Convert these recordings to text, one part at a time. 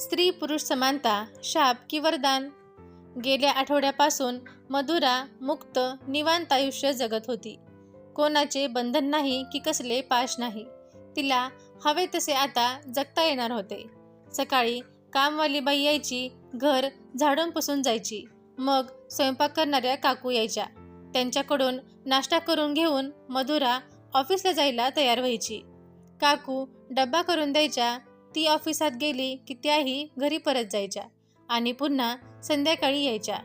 स्त्री पुरुष समानता शाप की वरदान. गेल्या आठवड्यापासून मधुरा मुक्त निवांत आयुष्य जगत होती. कोणाचे बंधन नाही की कसले पाश नाही. तिला हवे तसे आता जगता येणार होते. सकाळी कामवाली बाई यायची घर झाडून पुसून जायची. मग स्वयंपाक करणाऱ्या काकू यायच्या. त्यांच्याकडून नाश्ता करून घेऊन मधुरा ऑफिसला जायला तयार व्हायची. काकू डब्बा करून द्यायच्या ती ऑफिसात गेली की त्याही घरी परत जायच्या आणि पुन्हा संध्याकाळी यायच्या.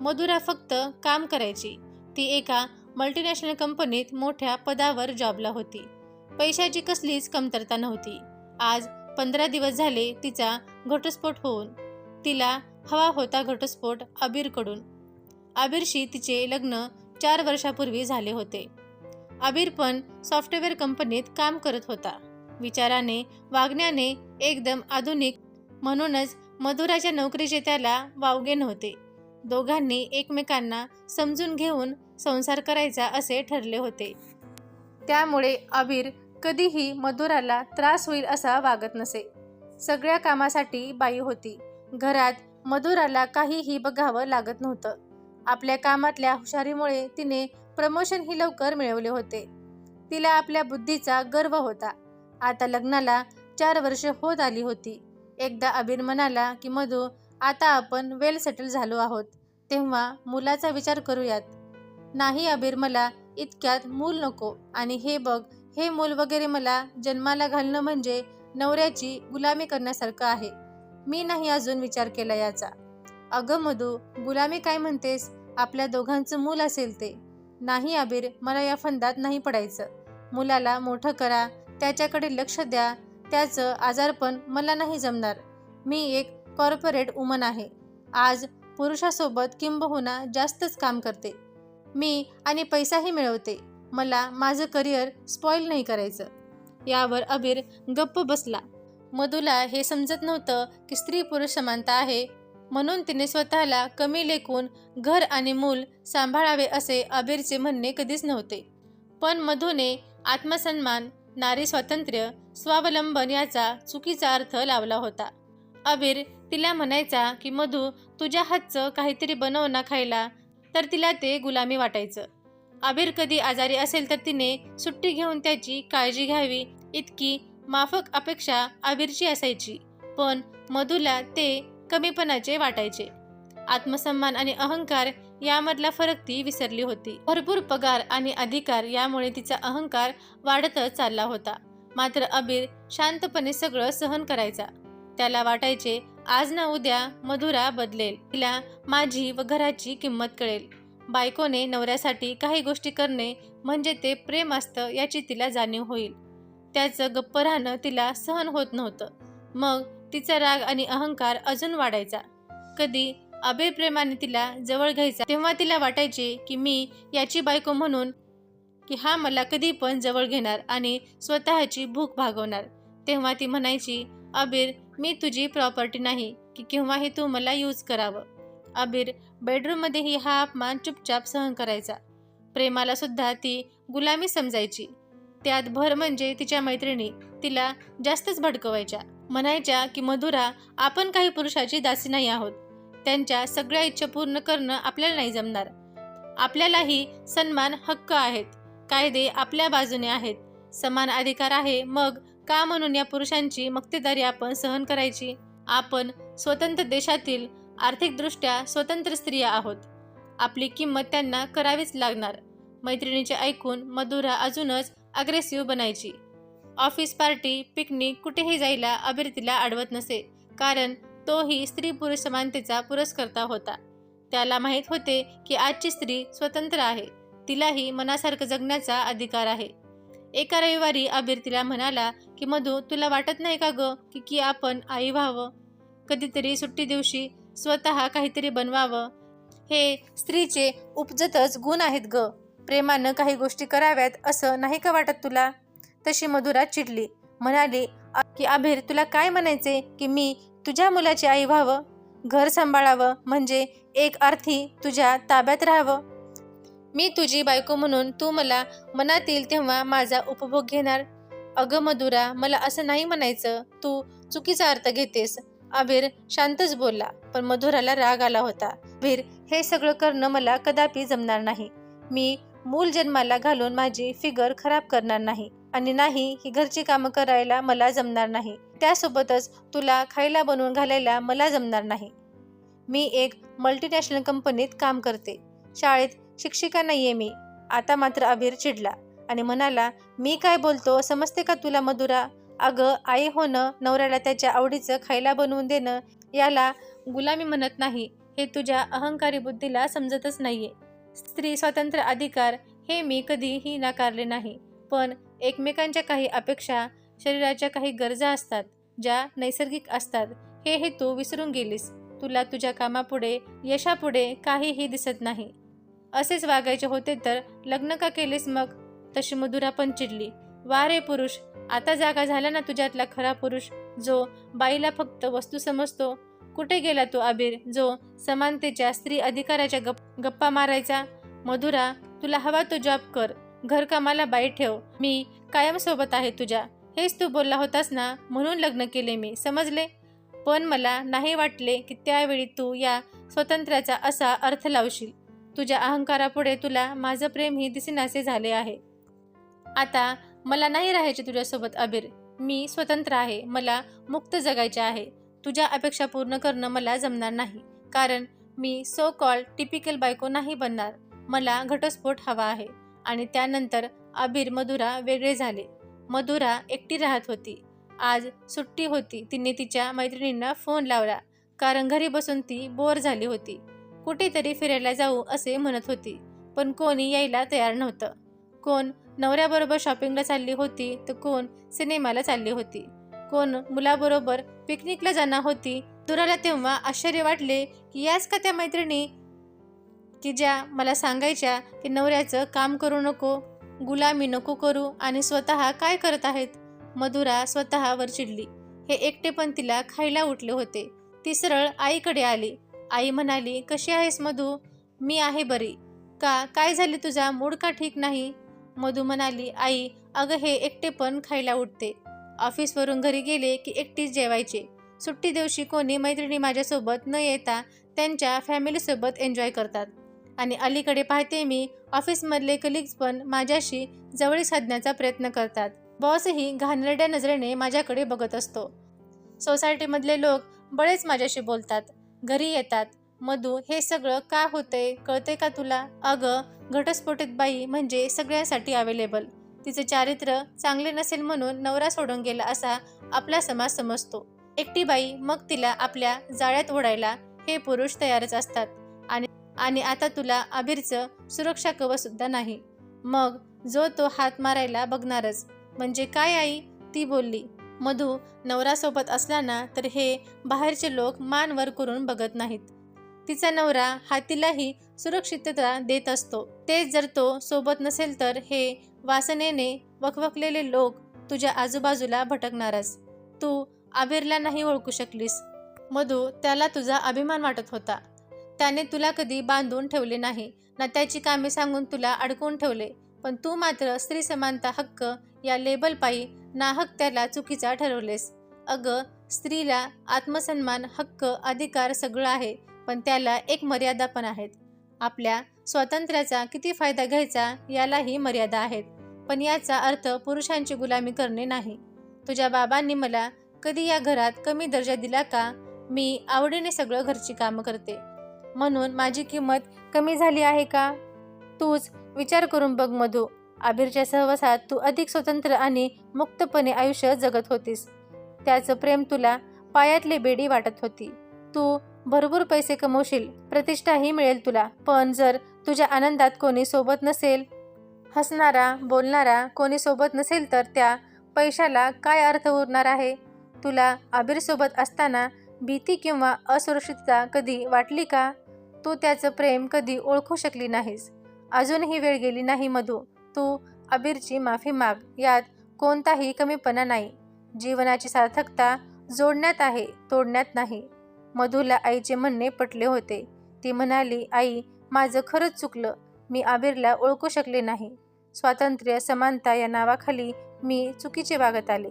मधुरा फक्त काम करायची. ती एका मल्टीनॅशनल कंपनीत मोठ्या पदावर जॉबला होती. पैशाची कसलीच कमतरता नव्हती. आज पंधरा दिवस झाले तिचा घटस्फोट होऊन. तिला हवा होता घटस्फोट अबीरकडून. आबीरशी तिचे लग्न चार वर्षापूर्वी झाले होते. आबीर पण सॉफ्टवेअर कंपनीत काम करत होता. विचाराने वागण्याने एकदम आधुनिक म्हणूनच मधुराच्या नोकरीचे त्याला वावगे नव्हते दोघांनी एकमेकांना समजून घेऊन संसार करायचा असे ठरले होते. त्यामुळे अबीर कधीही मधुराला त्रास होईल असा वागत नसे. सगळ्या कामासाठी बाई होती. घरात मधुराला काहीही बघावं लागत नव्हतं. आपल्या कामातल्या हुशारीमुळे तिने प्रमोशनही लवकर मिळवले होते. तिला आपल्या बुद्धीचा गर्व होता. आता लग्नाला चार वर्ष होत आली होती. एकदा अबीर म्हणाला की मधू आता आपण वेल सेटल झालो आहोत. तेव्हा मुलाचा विचार करूयात. नाही अबीर मला इतक्यात मूल नको. आणि हे बघ हे मूल वगैरे मला जन्माला घालणं म्हणजे नवऱ्याची गुलामी करण्यासारखं आहे. मी नाही अजून विचार केला याचा. अगं मधू गुलामी काय म्हणतेस? आपल्या दोघांचं मूल असेल ते. नाही अबीर मला या फंदात नाही पडायचं. मुलाला मोठं करा त्याच्याकडे लक्ष द्या. त्याचं आजारपण मला नाही जमणार. मी एक कॉर्पोरेट वुमन आहे. आज पुरुषासोबत किंबहुना जास्तच काम करते. मी आणि पैसाही मिळवते. मला माझं करिअर स्पॉईल नाही करायचं. यावर अबीर गप्प बसला. मधुला हे समजत नव्हतं की स्त्री पुरुष समानता आहे. म्हणून तिने स्वतःला कमी लेखून घर आणि मूल सांभाळावे असे अबीरचे म्हणणे कधीच नव्हते. पण मधूने आत्मसन्मान नारी स्वातंत्र्य स्वावलंबन याचा चुकीचा अर्थ लावला होता. अबीर तिला म्हणायचा की मधू तुझ्या हातचं काहीतरी बनव ना खायला. तर तिला ते गुलामी वाटायचं. आबीर कधी आजारी असेल तर तिने सुट्टी घेऊन त्याची काळजी घ्यावी इतकी माफक अपेक्षा आबीरची असायची. पण मधूला ते कमीपणाचे वाटायचे. आत्मसन्मान आणि अहंकार यामधला फरक ती विसरली होती. भरपूर पगार आणि अधिकार यामुळे तिचा अहंकार वाढतच चालला होता. मात्र अबीर शांतपणे सगळं सहन करायचा. त्याला वाटायचे आज ना उद्या मधुरा बदलेल. तिला माझी व घराची किंमत कळेल. बायकोने नवऱ्यासाठी काही गोष्टी करणे म्हणजे ते प्रेम असतं याची तिला जाणीव होईल. त्याचं गप्प राहणं तिला सहन होत नव्हतं. मग तिचा राग आणि अहंकार अजून वाढायचा. कधी अबीरप्रेमाने तिला जवळ घ्यायचा. तेव्हा तिला वाटायचे की मी याची बायको म्हणून की हा मला कधी पण जवळ घेणार आणि स्वतःची भूक भागवणार. तेव्हा ती म्हणायची अबीर मी तुझी प्रॉपर्टी नाही की केव्हाही तू मला यूज करावं. अबीर बेडरूममध्येही हा अपमान चुपचाप सहन करायचा. प्रेमाला सुद्धा ती गुलामी समजायची. त्यात भर म्हणजे तिच्या मैत्रिणी तिला जास्तच भडकवायच्या. म्हणायच्या की मधुरा आपण काही पुरुषाची दासी नाही आहोत. त्यांच्या सगळ्या इच्छा पूर्ण करणं आपल्याला नाही जमणार. आपल्यालाही सन्मान हक्क आहेत. कायदे आपल्या बाजूने आहेत. समान अधिकार आहे मग का म्हणून या पुरुषांची मक्तेदारी आपण सहन करायची? आपण स्वतंत्र देशातील आर्थिकदृष्ट्या स्वतंत्र स्त्रिया आहोत. आपली किंमत त्यांना करावीच लागणार. मैत्रिणीचे ऐकून मधुरा अजूनच अग्रेसिव्ह बनायची. ऑफिस पार्टी पिकनिक कुठेही जायला अभिरतीला आडवत अडवत नसे. कारण तोही स्त्री पुरुष समानतेचा पुरस्कर्ता होता. त्याला माहीत होते की आजची स्त्री स्वतंत्र आहे. तिलाही मनासारखं जगण्याचा अधिकार आहे. एका रविवारी अबीर तिला म्हणाला की मधू तुला वाटत नाही का ग की की आपण आई व्हावं? कधीतरी सुट्टी दिवशी स्वतः काहीतरी बनवावं? हे स्त्रीचे उपजतच गुण आहेत ग. प्रेमानं काही गोष्टी कराव्यात असं नाही का वाटत तुला? तशी मधुरा चिडली. म्हणाली की आभीर तुला काय म्हणायचे की मी तुझ्या मुलाची आई व्हावं? घर सांभाळावं म्हणजे एक अर्थी तुझ्या ताब्यात राहावं? मी तुझी बायको म्हणून तू मला मनात येईल तेव्हा माझा उपभोग घेणार. अगं मधुरा मला असं नाही म्हणायचं. तू चुकीचा अर्थ घेतेस. अबीर शांतच बोलला पण मधुराला राग आला होता. भीर हे सगळं करणं मला कदापि जमणार नाही. मी मूल जन्माला घालून माझी फिगर खराब करणार नाही. आणि नाही ही घरची कामं करायला मला जमणार नाही. त्यासोबतच तुला खायला बनवून घालायला मला जमणार नाही. मी एक मल्टीनॅशनल कंपनीत काम करते. शाळेत शिक्षिका नाहीये मी. आता मात्र अबीर चिडला आणि म्हणाला मी काय बोलतो? समजते का तुला मधुरा? अगं आई होणं नवऱ्याला त्याच्या आवडीचं खायला बनवून देणं याला गुलामी म्हणत नाही. हे तुझ्या अहंकारी बुद्धीला समजतच नाहीये. स्त्री स्वातंत्र्य अधिकार हे मी कधीही नाकारले नाही. पण एकमेकांच्या काही अपेक्षा शरीराच्या काही गरजा असतात ज्या नैसर्गिक असतात हे हे तू विसरून गेलीस. तुला तुझ्या कामापुढे यशापुढे काहीही दिसत नाही. असेच वागायचे होते तर लग्न का केलेस मग? तशी मधुरा पण चिडली. वा रे पुरुष आता जागा झाला ना तुझ्यातला खरा पुरुष जो बाईला फक्त वस्तू समजतो. कुठे गेला तो आबीर जो समानतेच्या स्त्री अधिकाराच्या गप गप्पा मारायचा? मधुरा तुला हवा तो जॉब कर. घरकामाला बाई ठेव. मी कायम सोबत आहे तुझ्या. हेच तू बोलला होतास ना म्हणून लग्न केले मी. समजले? पण मला नाही वाटले की त्यावेळी तू या स्वतंत्र्याचा असा अर्थ लावशील. तुझ्या अहंकारापुढे तुला माझं प्रेमही दिसेनासे झाले आहे. आता मला नाही राहायचे तुझ्यासोबत अबीर. मी स्वतंत्र आहे. मला मुक्त जगायचे आहे. तुझ्या अपेक्षा पूर्ण करणं मला जमणार नाही. कारण मी सो कॉल टिपिकल बायको नाही बनणार. मला घटस्फोट हवा आहे. आणि त्यानंतर अबीर मधुरा वेगळे झाले. मधुरा एकटी राहत होती. आज सुट्टी होती. तिने तिच्या मैत्रिणींना फोन लावला. कारण घरी बसून ती बोर झाली होती. कुठेतरी फिरायला जाऊ असे म्हणत होती. पण कोणी यायला तयार नव्हतं. कोण नवऱ्याबरोबर शॉपिंगला चालली होती तर कोण सिनेमाला चालली होती. कोण मुलाबरोबर पिकनिकला जाणार होती. दुराला तेव्हा आश्चर्य वाटले की याच का त्या मैत्रिणी की ज्या मला सांगायच्या की नवऱ्याचं काम करू नको गुलामी नको करू आणि स्वतः काय करत आहेत? मधुरा स्वतःवर चिडली. हे एकटे पण तिला खायला उठले होते. ती सरळ आईकडे आली. आई म्हणाली कशी आहेस मधू? मी आहे बरी. का काय झाले तुझा मूड का ठीक नाही? मधू म्हणाली आई अगं हे एकटे पण खायला उठते. ऑफिसवरून घरी गेले की एकटीच जेवायचे. सुट्टी दिवशी कोणी मैत्रिणी माझ्यासोबत न येता त्यांच्या फॅमिलीसोबत एन्जॉय करतात. आणि अलीकडे पाहते मी ऑफिसमधले कलिग्स पण माझ्याशी जवळी साधण्याचा प्रयत्न करतात. बॉसही घाणेरड्या नजरेने माझ्याकडे बघत असतो. सोसायटीमधले लोक बरेच माझ्याशी बोलतात. घरी येतात. मधू हे सगळं का होतंय? कळते का तुला? अगं घटस्फोटित बाई म्हणजे सगळ्यांसाठी अवेलेबल तिचे चारित्र्य चांगले नसेल म्हणून नवरा सोडून गेला असा आपला समाज समजतो. एकटी बाई मग तिला आपल्या जाळ्यात ओढायला हे पुरुष तयारच असतात. आणि आणि आता तुला अबीरचं सुरक्षा कवसुद्धा नाही. मग जो तो हात मारायला बघणारच. म्हणजे काय आई? ती बोलली मधू नवरासोबत असला तर हे बाहेरचे लोक मान वर करून बघत नाहीत. तिचा नवरा हातीलाही सुरक्षितता देत असतो. तेच जर तो सोबत नसेल तर हे वासनेने वखवकलेले लोक तुझ्या आजूबाजूला भटकणारच. तू आबिरला नाही ओळखू शकलीस. मधू त्याला तुझा अभिमान वाटत होता. त्याने तुला कधी बांधून ठेवले नाही. ना त्याची कामे सांगून तुला अडकवून ठेवले. पण तू मात्र स्त्री समानता हक्क या लेबलपायी नाहक त्याला चुकीचा ठरवलेस. अगं स्त्रीला आत्मसन्मान हक्क अधिकार सगळं आहे पण त्याला एक मर्यादा पण आहेत. आपल्या स्वातंत्र्याचा किती फायदा घ्यायचा यालाही मर्यादा आहेत. पण याचा अर्थ पुरुषांची गुलामी करणे नाही. तुझ्या बाबांनी मला कधी या घरात कमी दर्जा दिला का? मी आवडीने सगळं घरची कामं करते. म्हणून माझी किंमत कमी झाली आहे का? तूच विचार करून बघ मधू. आबिरच्या सहवासात तू अधिक स्वतंत्र आणि मुक्तपणे आयुष्य जगत होतीस. त्याचं प्रेम तुला पायातली बेडी वाटत होती. तू भरपूर पैसे कमवशील प्रतिष्ठाही मिळेल तुला. पण जर तुझ्या आनंदात कोणी सोबत नसेल हसणारा बोलणारा कोणी सोबत नसेल तर त्या पैशाला काय अर्थ उरणार आहे? तुला आबिरसोबत असताना भीती किंवा असुरक्षितता कधी वाटली का? तू त्याचं प्रेम कधी ओळखू शकली नाहीस. अजूनही वेळ गेली नाही मधू. तू अबीरची माफी माग. यात कोणताही कमीपणा नाही. जीवनाची सार्थकता जोडण्यात आहे तोडण्यात नाही. मधूला आईचे म्हणणे पटले होते. ती म्हणाली आई माझं खरंच चुकलं. मी आबीरला ओळखू शकले नाही. स्वातंत्र्य समानता या नावाखाली मी चुकीचे वागत आले.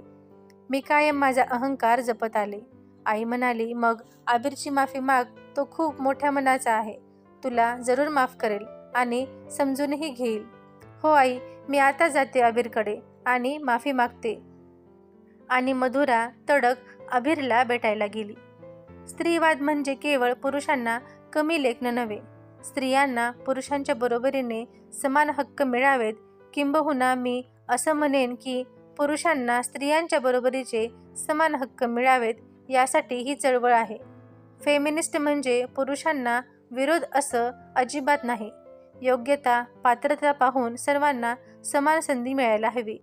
मी कायम माझा अहंकार जपत आले. आई म्हणाली मग आबिरची माफी माग तो खूप मोठ्या मनाचा आहे. तुला जरूर माफ करेल आणि समजूनही घेईल. हो आई मी आता जाते आबीरकडे आणि माफी मागते. आणि मधुरा तडक अबीरला भेटायला गेली. स्त्रीवाद म्हणजे केवळ पुरुषांना कमी लेखणं नव्हे स्त्रियांना पुरुषांच्या बरोबरीने समान हक्क मिळावेत किंबहुना मी असं म्हणेन की पुरुषांना स्त्रियांच्या बरोबरीचे समान हक्क मिळावेत यासाठी ही चळवळ आहे. फेमिनिस्ट म्हणजे पुरुषांना विरोध असं अजिबात नाही. योग्यता पात्रता पाहून सर्वांना समान संधी मिळायला हवी.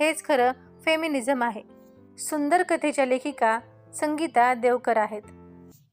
हेच खरं फेमिनिझम आहे. सुंदर कथेच्या लेखिका संगीता देवकर आहेत.